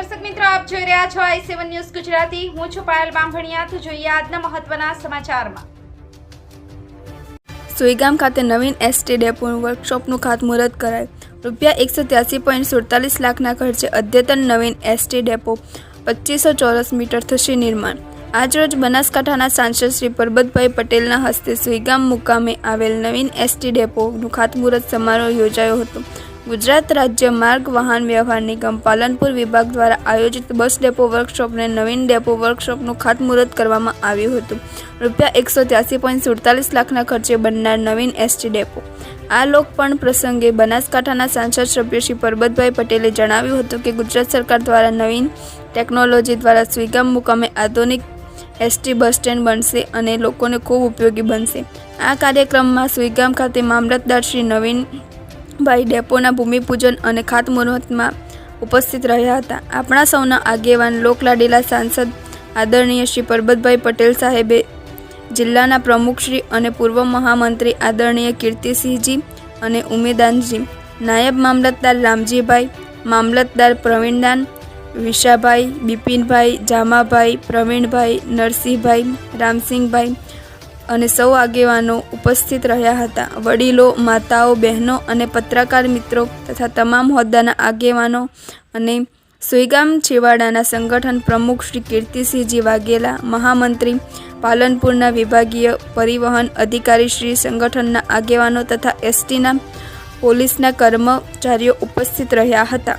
જોઈ રહ્યા છો આઈ સેવન ન્યૂઝ ગુજરાતી. હું છું પાયલ બામભણિયા તો જોઈએ આજના મહત્વના સમાચારમાં. સુઈગામ ખાતે નવીન એસટી ડેપોનું વર્કશોપનું ખાતમુહૂર્ત કરાયું. રૂપિયા એકસો ત્યાસી પોઈન્ટ સુડતાલીસ લાખના ખર્ચે અદ્યતન નવીન એસટી ડેપો પચીસો ચોરસ મીટર થશે નિર્માણ. આજરોજ બનાસકાંઠાના સાંસદ શ્રી પરબતભાઈ પટેલના હસ્તે સુઈગામ મુકામે આવેલ નવીન એસટી ડેપોનું ખાતમુહૂર્ત સમારોહ યોજાયો હતો. ગુજરાત રાજ્ય માર્ગ વાહન વ્યવહાર નિગમ પાલનપુર વિભાગ દ્વારા આયોજિત બસ ડેપો વર્કશોપને નવીન ડેપો વર્કશોપનું ખાતમુહૂર્ત કરવામાં આવ્યું હતું. રૂપિયા એકસો ત્યાસી પોઈન્ટ સુડતાલીસ લાખના ખર્ચે બનનાર નવીન એસટી ડેપો. આ લોકપર્ણ પ્રસંગે બનાસકાંઠાના સાંસદ સભ્ય શ્રી પરબતભાઈ પટેલે જણાવ્યું હતું કે ગુજરાત સરકાર દ્વારા નવીન ટેકનોલોજી દ્વારા સ્વીગામ મુકામે આધુનિક એસટી બસ સ્ટેન્ડ બનશે અને લોકોને ખૂબ ઉપયોગી બનશે. આ કાર્યક્રમમાં સુઈગામ ખાતે મામલતદાર શ્રી નવીનભાઈ ડેપોના ભૂમિપૂજન અને ખાતમુહૂર્તમાં ઉપસ્થિત રહ્યા હતા. આપણા સૌના આગેવાન લોકલાડીલા સાંસદ આદરણીય શ્રી પરબતભાઈ પટેલ સાહેબે જિલ્લાના પ્રમુખશ્રી અને પૂર્વ મહામંત્રી આદરણીય કીર્તિસિંહજી અને ઉમેદાનજી નાયબ મામલતદાર રામજીભાઈ, મામલતદાર પ્રવીણદાન વિશાભાઈ, બિપિનભાઈ, જામાભાઈ, પ્રવીણભાઈ, નરસિંહભાઈ, રામસિંહભાઈ અને સૌ આગેવાનો ઉપસ્થિત રહ્યા હતા. વડીલો, માતાઓ, બહેનો અને પત્રકાર મિત્રો તથા તમામ હોદ્દાના આગેવાનો અને સુઈગામ છેવાડાના સંગઠન પ્રમુખ શ્રી કીર્તિસિંહજી વાઘેલા, મહામંત્રી, પાલનપુરના વિભાગીય પરિવહન અધિકારી શ્રી સંગઠનના આગેવાનો તથા એસટીના પોલીસના કર્મચારીઓ ઉપસ્થિત રહ્યા હતા.